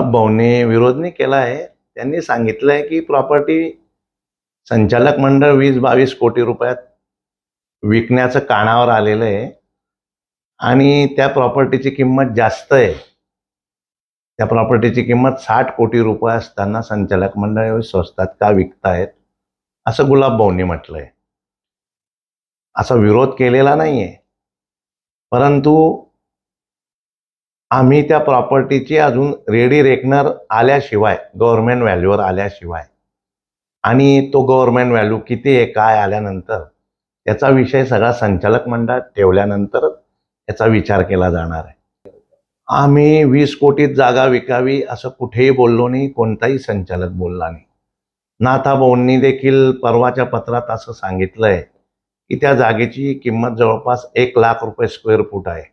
भाऊने विरोध नाही केला आहे. त्यांनी सांगितलंय की प्रॉपर्टी संचालक मंडळ वीस बावीस कोटी रुपयात विकण्याचं कानावर आलेलं आहे. आणि त्या प्रॉपर्टीची किंमत जास्त आहे. त्या प्रॉपर्टीची किंमत साठ कोटी रुपये असताना संचालक मंडळ एवढी स्वस्तात का विकतायत? असं गुलाब भाऊंनी म्हटलंय. असा विरोध केलेला नाहीये. परंतु आम्ही त्या प्रॉपर्टीची अजून रेडी रेकनर आल्याशिवाय गव्हर्नमेंट व्हॅल्यूवर आल्याशिवाय. आणि तो गव्हर्नमेंट व्हॅल्यू किती आहे काय आल्यानंतर याचा विषय सगळा संचालक मंडळात ठेवल्यानंतर याचा विचार केला जाणार आहे. आम्ही वीस कोटीत जागा विकावी असं कुठेही बोललो नाही कोणताही संचालक बोलला नाही. नाथाभाऊंनी देखील परवाच्या पत्रात असं सांगितलंय की त्या जागेची किंमत जवळपास एक लाख रुपये स्क्वेअर फूट आहे.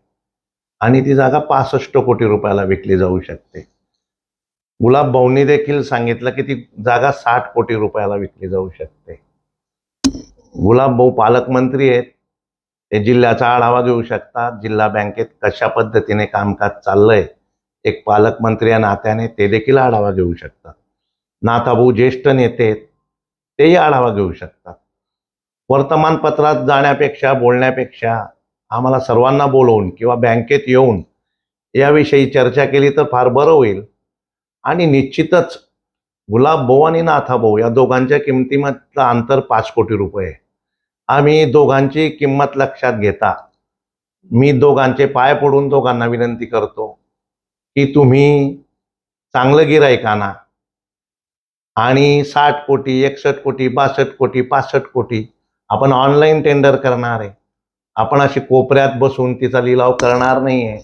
आणि ती जागा पासष्ट कोटी रुपयाला विकली जाऊ शकते. गुलाब भाऊंनी देखील सांगितलं की ती जागा साठ कोटी रुपयाला विकली जाऊ शकते. गुलाब भाऊ पालकमंत्री आहेत. ते जिल्ह्याचा आढावा घेऊ शकतात. जिल्हा बँकेत कशा पद्धतीने कामकाज चाललंय एक पालकमंत्री या नात्याने ते देखील आढावा घेऊ शकतात. नाथाभाऊ ज्येष्ठ नेते आहेत तेही आढावा घेऊ शकतात. वर्तमानपत्रात जाण्यापेक्षा बोलण्यापेक्षा आम्हाला सर्वांना बोलवून किंवा बँकेत येऊन याविषयी चर्चा केली तर फार बरं होईल. आणि निश्चितच गुलाब भाऊ आणि नाथाभाऊ या दोघांच्या किमतीमधलं अंतर पाच कोटी रुपये आम्ही दोघांची किंमत लक्षात घेता. मी दोघांचे पाय पडून दोघांना विनंती करतो की तुम्ही चांगलं गिरायकाना आणि साठ कोटी एकसष्ट कोटी बासष्ट कोटी पासष्ट कोटी आपण ऑनलाईन टेंडर करणार आहे. आपण अशी कोपऱ्यात बसून तिचा लिलाव करणार नाही आहे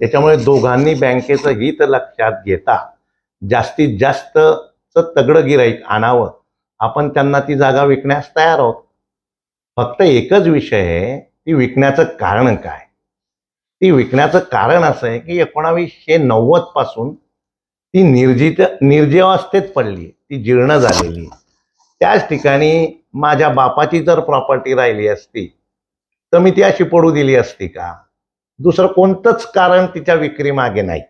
त्याच्यामुळे दोघांनी बँकेचं हित लक्षात घेता. जास्तीत जास्त तगडं गिराईक आणावं. आपण त्यांना ती जागा विकण्यास तयार आहोत. फक्त एकच विषय आहे ती विकण्याचं कारण काय? ती विकण्याचं कारण असं आहे की एकोणावीसशे नव्वदपासून ती निर्जित निर्जीवावस्थेत पडली ती जीर्ण झालेली आहे. त्याच ठिकाणी माझ्या बापाची जर प्रॉपर्टी राहिली असती तर मी ती अशी पडू दिली असती का? दुसरं कोणतंच कारण तिच्या विक्री मागे नाही.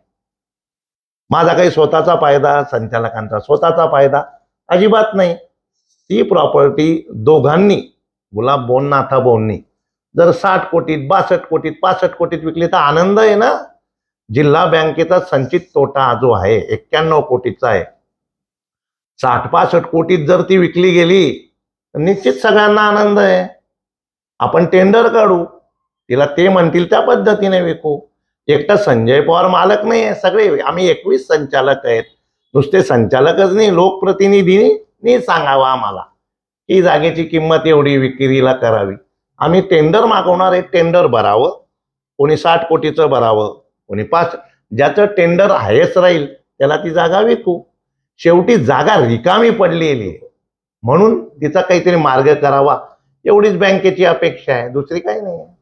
माझा काही स्वतःचा फायदा संचालकांचा स्वतःचा फायदा अजिबात नाही. ती प्रॉपर्टी दोघांनी गुलाब बोन नाथा बोननी जर साठ कोटीत बासष्ट कोटीत पासष्ट कोटीत विकली तर आनंद आहे ना? जिल्हा बँकेचा संचित तोटा जो आहे एक्क्याण्णव कोटीचा आहे. साठ पासष्ट कोटीत जर ती विकली गेली तर निश्चित सगळ्यांना आनंद आहे. आपण टेंडर काढू. तिला ते म्हणतील त्या पद्धतीने विकू. एकटा संजय पवार मालक नाही आहे सगळे आम्ही एकवीस संचालक आहेत. नुसते संचालकच नाही लोकप्रतिनिधींनी सांगावं आम्हाला. ही जागेची किंमत एवढी विक्रीला करावी. आम्ही टेंडर मागवणार आहे टेंडर भरावं. कोणी साठ कोटीचं भरावं कोणी पाच. ज्याचं टेंडर हायस्ट राहील त्याला ती जागा विकू. शेवटी जागा रिकामी पडलेली आहे. म्हणून तिचा काहीतरी मार्ग करावा. एवढीच बँकेची अपेक्षा आहे दुसरी काही नाही आहे.